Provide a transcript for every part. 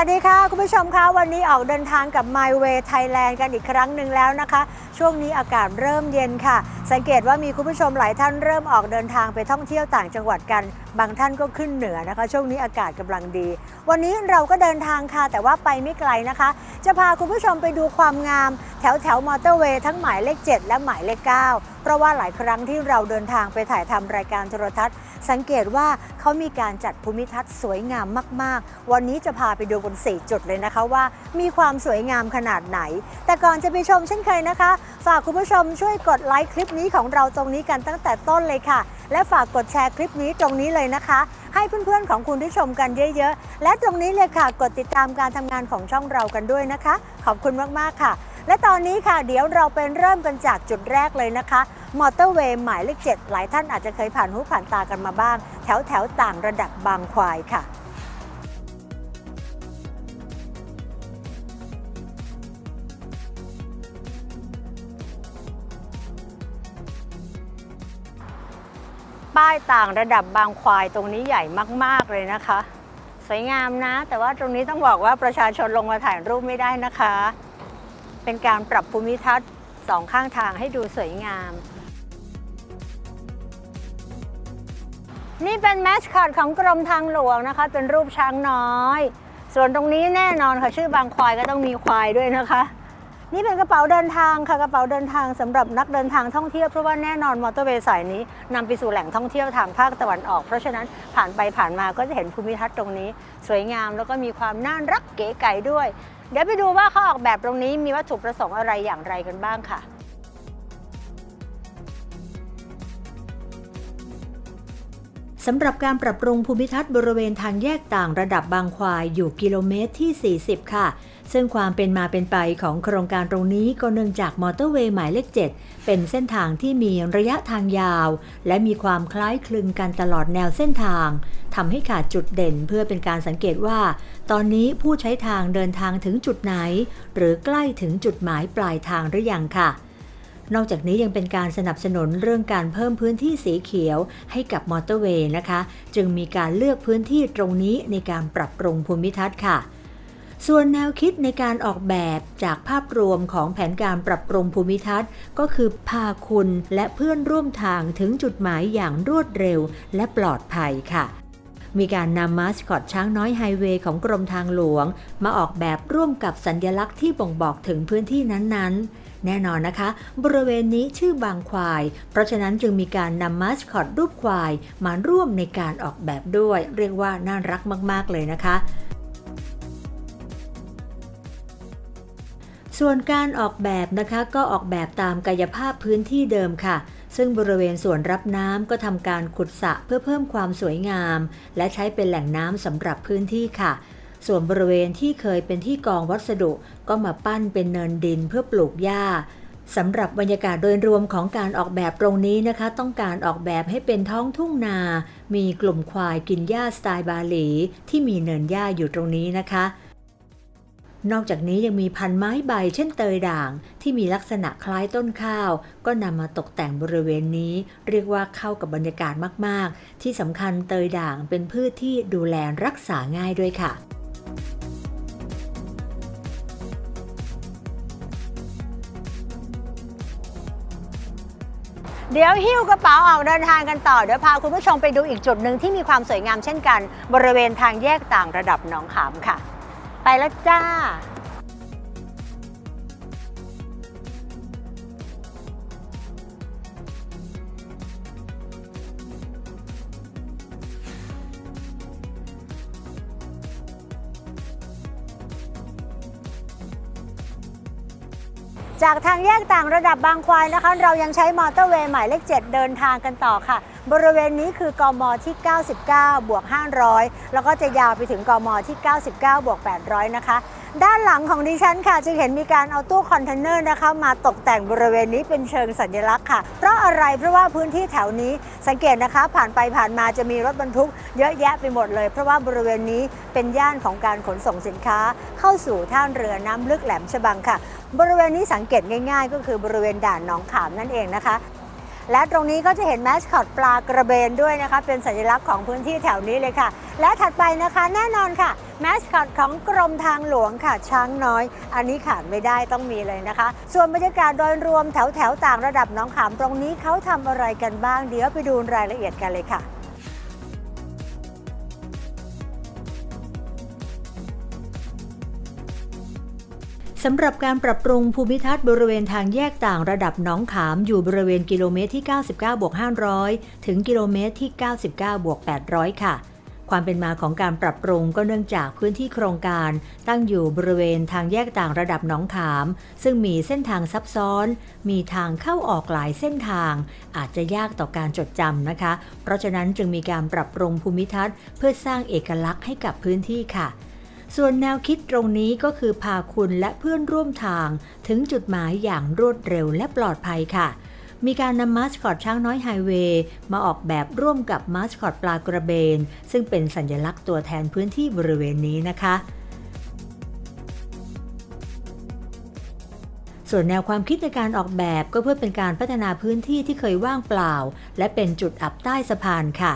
วัสดีค่ะ คุณผู้ชมคะวันนี้ออกเดินทางกับ My Way Thailand กันอีกครั้งหนึ่งแล้วนะคะ ช่วงนี้อากาศเริ่มเย็นค่ะ สังเกตว่ามีคุณผู้ชมหลายท่านเริ่มออกเดินทางไปท่องเที่ยวต่างจังหวัดกัน บางท่านก็ขึ้นเหนือนะคะ ช่วงนี้อากาศกำลังดี วันนี้เราก็เดินทางค่ะ แต่ว่าไปไม่ไกลนะคะ จะพาคุณผู้ชมไปดูความงาม แถวแถวมอเตอร์เวย์ทั้งหมายเลข 7 และหมายเลข 9 เพราะว่าหลายครั้งที่เราเดินทางไปถ่ายทำรายการโทรทัศน์ สังเกตว่าเขามีการจัดภูมิทัศน์สวยงามมาก ๆ วันนี้จะพาไปดูบน4จุดเลยนะคะว่า มีความสวยงามขนาดไหน แต่ก่อนจะไปชมเช่นเคยนะคะ ฝากคุณผู้ชมช่วยกดไลค์คลิปนี้ของเราตรงนี้กันตั้งแต่ต้นเลยค่ะ และฝากกดแชร์คลิปนี้ตรงนี้เลยนะคะ ให้เพื่อนๆของคุณได้ชมกันเยอะๆ และตรงนี้เลยค่ะ กดติดตามการทำงานของช่องเรากันด้วยนะคะ ขอบคุณมากๆค่ะ และตอนนี้ค่ะ เดี๋ยวเราเป็นเริ่มกันจากจุดแรกเลยนะคะ มอเตอร์เวย์หมายเลขเจ็ดหลายท่านอาจจะเคยผ่านหูผ่านตากันมาบ้าง แถวแถวต่างระดับบางควายค่ะ ป้ายต่างระดับบางควายตรงนี้ใหญ่มาก ๆ เลยนะคะ สวยงามนะ แต่ว่าตรงนี้ต้องบอกว่าประชาชนลงมาถ่ายรูปไม่ได้นะคะ เป็นการปรับภูมิทัศน์สองข้างทางให้ดูสวยงาม นี่เป็นแมสคอตของกรมทางหลวงนะคะ เป็นรูปช้างน้อย ส่วนตรงนี้แน่นอนค่ะชื่อบางควายก็ต้องมีควายด้วยนะคะ นี่เป็นกระเป๋าเดินทางค่ะกระเป๋าเดินทางสำหรับนักเดินทางท่องเที่ยวเพราะว่าแน่นอนมอเตอร์เวย์สายนี้นำไปสู่แหล่งท่องเที่ยวทางภาคตะวันออก เพราะฉะนั้นผ่านไปผ่านมาก็จะเห็นภูมิทัศน์ตรงนี้ สวยงามแล้วก็มีความน่ารักเก๋ไก๋ด้วย เดี๋ยวไปดูว่าเขาออกแบบตรงนี้มีวัตถุประสงค์อะไรอย่างไรกันบ้างค่ะสำหรับการปรับปรุงภูมิทัศน์บริเวณทางแยกต่างระดับบางควายอยู่กิโลเมตรที่ 40 ค่ะ ซึ่งความเป็นมาเป็นไปของโครงการตรงนี้ก็เนื่องจากมอเตอร์เวย์หมายเลข 7 เป็นเส้นทางที่มีระยะทางยาว และมีความคล้ายคลึงกันตลอดแนวเส้นทางทำให้ขาดจุดเด่นเพื่อเป็นการสังเกตว่า ตอนนี้ผู้ใช้ทางเดินทางถึงจุดไหน หรือใกล้ถึงจุดหมายปลายทางหรือยังค่ะนอกจากนี้ยังเป็นการสนับสนุนเรื่องการเพิ่มพื้นที่สีเขียวให้กับมอเตอร์เวย์นะคะ จึงมีการเลือกพื้นที่ตรงนี้ในการปรับปรุงภูมิทัศน์ค่ะ ส่วนแนวคิดในการออกแบบจากภาพรวมของแผนการปรับปรุงภูมิทัศน์ ก็คือพาคุณและเพื่อนร่วมทางถึงจุดหมายอย่างรวดเร็วและปลอดภัยค่ะมีการนำมาสคอตช้างน้อยไฮเวย์ของกรมทางหลวง มาออกแบบร่วมกับสัญลักษณ์ที่บ่งบอกถึงพื้นที่นั้นๆ แน่นอนนะคะ บริเวณนี้ชื่อบางควาย เพราะฉะนั้นจึงมีการนำมาสคอตรูปควาย มาร่วมในการออกแบบด้วย เรียกว่าน่ารักมากๆเลยนะคะ ส่วนการออกแบบนะคะก็ออกแบบตามกายภาพพื้นที่เดิมค่ะ ซึ่งบริเวณส่วนรับน้ำก็ทำการขุดสระเพื่อเพิ่มความสวยงาม และใช้เป็นแหล่งน้ำสำหรับพื้นที่ค่ะ ส่วนบริเวณที่เคยเป็นที่กองวัสดุก็มาปั้นเป็นเนินดินเพื่อปลูกหญ้าสำหรับบรรยากาศโดยรวมของการออกแบบตรงนี้นะคะ ต้องการออกแบบให้เป็นท้องทุ่งนา มีกลุ่มควายกินหญ้าสไตล์บาหลี ที่มีเนินหญ้าอยู่ตรงนี้นะคะ นอกจากนี้ยังมีพันไม้ใบเช่นเตยด่าง ที่มีลักษณะคล้ายต้นข้าว ก็นำมาตกแต่งบริเวณนี้ เรียกว่าเข้ากับบรรยากาศมาก ๆ ที่สำคัญเตยด่างเป็นพืชที่ดูแลรักษาง่ายด้วยค่ะเดี๋ยวหิ้วกระเป๋าออกเดินทางกันต่อ เดี๋ยวพาคุณผู้ชมไปดูอีกจุดหนึ่งที่มีความสวยงามเช่นกัน บริเวณทางแยกต่างระดับหนองขามค่ะ ไปแล้วจ้าจากทางแยกต่างระดับ บางควายนะคะ เรายังใช้มอเตอร์เวย์หมายเลข 7 เดินทางกันต่อค่ะ บริเวณนี้คือกมที่ 99 บวก 500 แล้วก็จะยาวไปถึงกมที่ 99 บวก 800 นะคะ ด้านหลังของดิฉันค่ะจะเห็นมีการเอาตู้คอนเทนเนอร์นะคะ มาตกแต่งบริเวณนี้เป็นเชิงสัญลักษณ์ค่ะ เพราะอะไรเพราะว่าพื้นที่แถวนี้สังเกตนะคะผ่านไปผ่านมาจะมีรถบรรทุกเยอะแยะไปหมดเลย เพราะว่าบริเวณนี้เป็นย่านของการขนส่งสินค้า เข้าสู่ท่าเรือน้ำลึกแหลมฉบังค่ะ บริเวณนี้สังเกตง่าย ๆ ก็คือบริเวณด่านหนองขามนั่นเองนะคะ และตรงนี้ก็จะเห็นแมสคอตปลากระเบนด้วยนะคะ เป็นสัญลักษณ์ของพื้นที่แถวนี้เลยค่ะ และถัดไปนะคะแน่นอนค่ะแมสคอตของกรมทางหลวงค่ะ ช้างน้อย อันนี้ขาดไม่ได้ต้องมีเลยนะคะ ส่วนบรรยากาศโดยรวมแถวแถวต่างระดับน้องขามตรงนี้เขาทำอะไรกันบ้าง เดี๋ยวไปดูรายละเอียดกันเลยค่ะ สำหรับการปรับปรุงภูมิทัศน์บริเวณทางแยกต่างระดับหนองขามอยู่บริเวณกิโลเมตรที่ 99บวก500 ถึงกิโลเมตรที่ 99บวก800 ค่ะ ความเป็นมาของการปรับปรุงก็เนื่องจากพื้นที่โครงการตั้งอยู่บริเวณทางแยกต่างระดับหนองขาม ซึ่งมีเส้นทางซับซ้อน มีทางเข้าออกหลายเส้นทาง อาจจะยากต่อการจดจำนะคะ เพราะฉะนั้นจึงมีการปรับปรุงภูมิทัศน์ เพื่อสร้างเอกลักษณ์ให้กับพื้นที่ค่ะ ส่วนแนวคิดตรงนี้ก็คือพาคุณและเพื่อนร่วมทาง ถึงจุดหมายอย่างรวดเร็วและปลอดภัยค่ะ มีการนำมาสคอตช้างน้อยไฮเวย์มาออกแบบร่วมกับมาสคอตปลากระเบน ซึ่งเป็นสัญลักษณ์ตัวแทนพื้นที่บริเวณนี้นะคะส่วนแนวความคิดในการออกแบบก็เพื่อเป็นการพัฒนาพื้นที่ที่เคยว่างเปล่า และเป็นจุดอับใต้สะพานค่ะ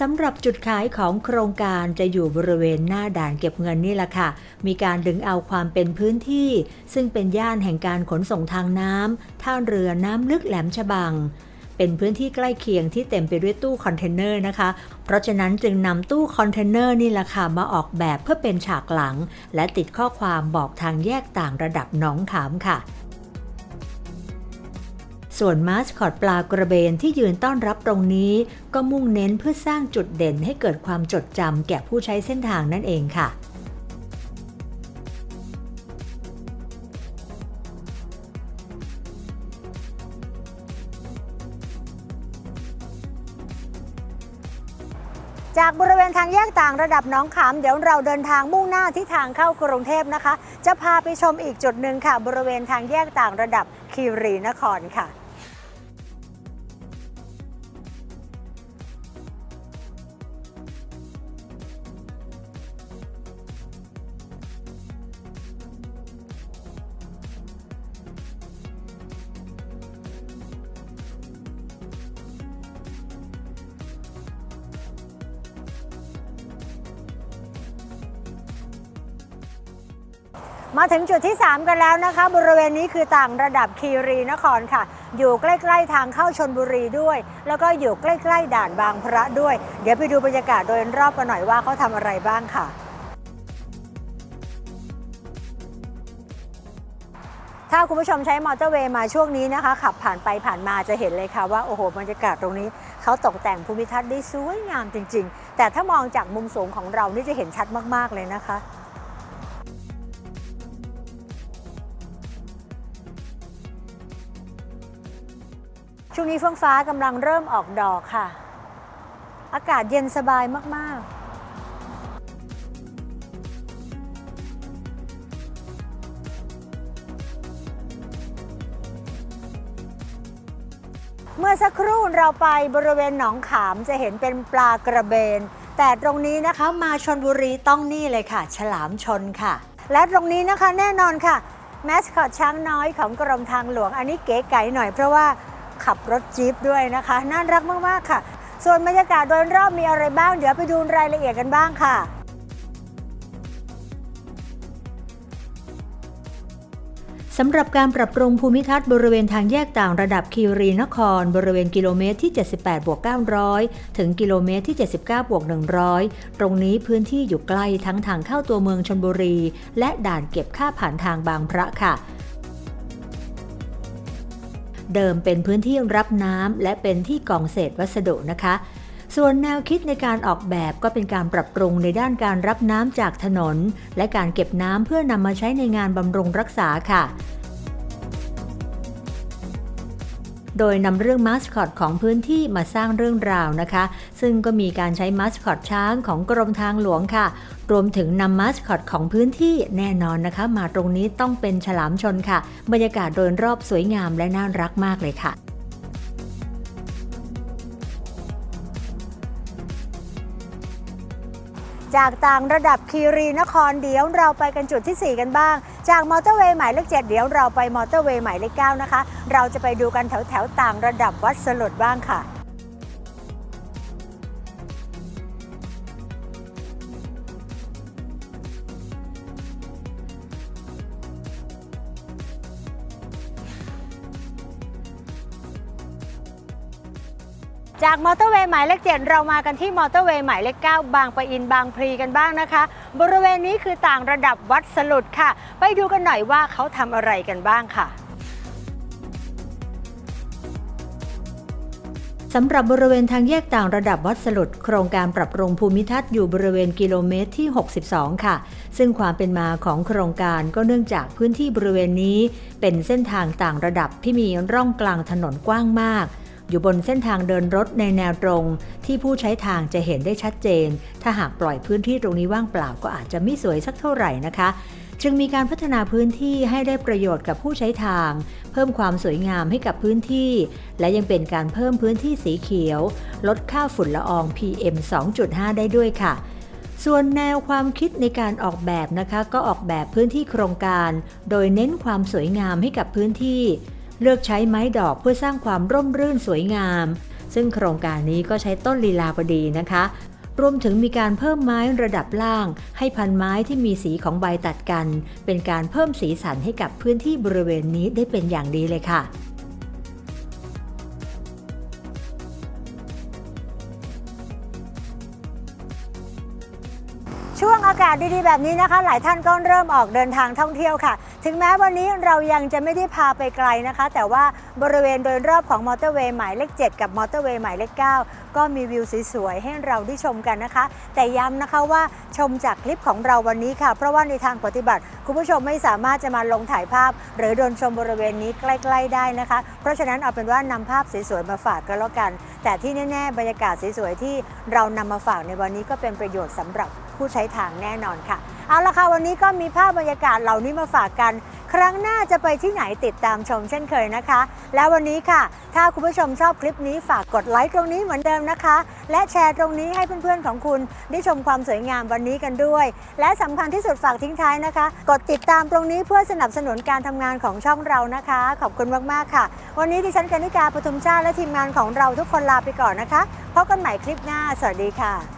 สำหรับจุดขายของโครงการจะอยู่บริเวณหน้าด่านเก็บเงินนี่แหละค่ะ มีการดึงเอาความเป็นพื้นที่ ซึ่งเป็นย่านแห่งการขนส่งทางน้ำท่าเรือน้ำลึกแหลมฉบัง เป็นพื้นที่ใกล้เคียงที่เต็มไปด้วยตู้คอนเทนเนอร์นะคะ เพราะฉะนั้นจึงนำตู้คอนเทนเนอร์นี่แหละค่ะมาออกแบบเพื่อเป็นฉากหลัง และติดข้อความบอกทางแยกต่างระดับหนองขามค่ะ ส่วนมาสคอตปลากระเบนที่ยืนต้อนรับตรงนี้ ก็มุ่งเน้นเพื่อสร้างจุดเด่นให้เกิดความจดจำแก่ผู้ใช้เส้นทางนั่นเองค่ะจากบริเวณทางแยกต่างระดับน้องขามเดี๋ยวเราเดินทางมุ่งหน้าที่ทางเข้ากรุงเทพนะคะ จะพาไปชมอีกจุดหนึ่งค่ะ บริเวณทางแยกต่างระดับคีรีนครค่ะ มาถึงจุดที่ 3 กันแล้วนะคะ บริเวณนี้คือต่างระดับคีรีนครค่ะ อยู่ใกล้ๆทางเข้าชนบุรีด้วย แล้วก็อยู่ใกล้ๆด่านบางพระด้วย เดี๋ยวไปดูบรรยากาศโดยรอบกันหน่อยว่าเขาทำอะไรบ้างค่ะถ้าคุณผู้ชมใช้มอเตอร์เวย์มาช่วงนี้นะคะ ขับผ่านไปผ่านมาจะเห็นเลยค่ะว่า โอ้โหบรรยากาศตรงนี้ เขาตกแต่งภูมิทัศน์ได้สวยงามจริง ๆ แต่ถ้ามองจากมุมสูงของเรานี่จะเห็นชัดมาก ๆ เลยนะคะ ช่วงนี้เฟื่องฟ้ากำลังเริ่มออกดอกค่ะ อากาศเย็นสบายมาก ๆเมื่อสักครู่เราไปบริเวณหนองขามจะเห็นเป็นปลากระเบน แต่ตรงนี้นะคะมาชนบุรีต้องนี่เลยค่ะ ฉลามชนค่ะ และตรงนี้นะคะแน่นอนค่ะแมสคอตช้างน้อยของกรมทางหลวงอันนี้เก๋ไก๋หน่อยเพราะว่า ขับรถจี๊ปด้วยนะคะ น่ารักมาก ๆ ค่ะ ส่วนบรรยากาศโดยรอบมีอะไรบ้าง เดี๋ยวไปดูรายละเอียดกันบ้างค่ะสำหรับการปรับปรุงภูมิทัศน์บริเวณทางแยกต่างระดับคีรีนคร บริเวณกิโลเมตรที่ 78บวก900 ถึงกิโลเมตรที่ 79บวก100 ตรงนี้พื้นที่อยู่ใกล้ทั้งทางเข้าตัวเมืองชนบุรี และด่านเก็บค่าผ่านทางบางพระค่ะ เดิมเป็นพื้นที่รับน้ำและเป็นที่กองเศษวัสดุนะคะ ส่วนแนวคิดในการออกแบบก็เป็นการปรับปรุงในด้านการรับน้ำจากถนน และการเก็บน้ำเพื่อนำมาใช้ในงานบำรุงรักษาค่ะ โดยนำเรื่องมาสคอตของพื้นที่มาสร้างเรื่องราวนะคะ ซึ่งก็มีการใช้มาสคอตช้างของกรมทางหลวงค่ะ รวมถึงนำมาสคอตของพื้นที่แน่นอนนะคะ มาตรงนี้ต้องเป็นฉลามชนค่ะ บรรยากาศโดยรอบสวยงามและน่ารักมากเลยค่ะจากต่างระดับคีรีนครเดี๋ยวเราไปกันจุดที่ 4 กันบ้าง จากมอเตอร์เวย์หมายเลขเจ็ดเดี๋ยวเราไปมอเตอร์เวย์หมายเลขเก้านะคะ เราจะไปดูกันแถวแถวต่างระดับวัดสลดบ้างค่ะ จากมอเตอร์เวย์หมายเลขเจ็ดเรามากันที่มอเตอร์เวย์หมายเลขเก้าบางปะอินบางพลีกันบ้างนะคะ บริเวณนี้คือต่างระดับวัดสลุดค่ะ ไปดูกันหน่อยว่าเขาทำอะไรกันบ้างค่ะสำหรับบริเวณทางแยกต่างระดับวัดสลุดโครงการปรับปรุงภูมิทัศน์อยู่บริเวณกิโลเมตรที่ 62 ค่ะ ซึ่งความเป็นมาของโครงการก็เนื่องจากพื้นที่บริเวณนี้ เป็นเส้นทางต่างระดับที่มีร่องกลางถนนกว้างมาก อยู่บนเส้นทางเดินรถในแนวตรง ที่ผู้ใช้ทางจะเห็นได้ชัดเจน ถ้าหากปล่อยพื้นที่ตรงนี้ว่างเปล่าก็อาจจะไม่สวยสักเท่าไหร่นะคะ จึงมีการพัฒนาพื้นที่ให้ได้ประโยชน์กับผู้ใช้ทาง เพิ่มความสวยงามให้กับพื้นที่ และยังเป็นการเพิ่มพื้นที่สีเขียว ลดค่าฝุ่นละออง PM 2.5 ได้ด้วยค่ะส่วนแนวความคิดในการออกแบบนะคะ ก็ออกแบบพื้นที่โครงการ โดยเน้นความสวยงามให้กับพื้นที่ เลือกใช้ไม้ดอกเพื่อสร้างความร่มรื่นสวยงาม ซึ่งโครงการนี้ก็ใช้ต้นลีลาบดีนะคะ รวมถึงมีการเพิ่มไม้ระดับล่าง ให้พันไม้ที่มีสีของใบตัดกัน เป็นการเพิ่มสีสันให้กับพื้นที่บริเวณนี้ได้เป็นอย่างดีเลยค่ะช่วงอากาศดีๆแบบนี้นะคะ หลายท่านก็เริ่มออกเดินทางท่องเที่ยวค่ะ ถึงแม้วันนี้เรายังจะไม่ได้พาไปไกลนะคะ แต่ว่าบริเวณโดยรอบของมอเตอร์เวย์หมายเลข 7 กับมอเตอร์เวย์หมายเลข 9 ก็มีวิวสวยๆ ให้เราได้ชมกันนะคะ แต่ย้ำนะคะว่าชมจากคลิปของเราวันนี้ค่ะ เพราะว่าในทางปฏิบัติ คุณผู้ชมไม่สามารถจะมาลงถ่ายภาพ หรือเดินชมบริเวณนี้ใกล้ๆได้นะคะ เพราะฉะนั้นเอาเป็นว่านำภาพสวยๆมาฝากกันแล้วกัน แต่ที่แน่ๆบรรยากาศสวยๆที่เรานำมาฝากในวันนี้ก็เป็นประโยชน์สำหรับ ผู้ใช้ทางแน่นอนค่ะ เอาละค่ะวันนี้ก็มีภาพบรรยากาศเหล่านี้มาฝากกัน ครั้งหน้าจะไปที่ไหนติดตามชมเช่นเคยนะคะ แล้ววันนี้ค่ะ ถ้าคุณผู้ชมชอบคลิปนี้ฝากกดไลค์ตรงนี้เหมือนเดิมนะคะ และแชร์ตรงนี้ให้เพื่อนๆของคุณ ได้ชมความสวยงามวันนี้กันด้วย และสำคัญที่สุดฝากทิ้งท้ายนะคะ กดติดตามตรงนี้เพื่อสนับสนุนการทำงานของช่องเรานะคะ ขอบคุณมากๆค่ะ วันนี้ดิฉันกนิกาปทุมชาติและทีมงานของเราทุกคนลาไปก่อนนะคะพบกันใหม่คลิปหน้า สวัสดีค่ะ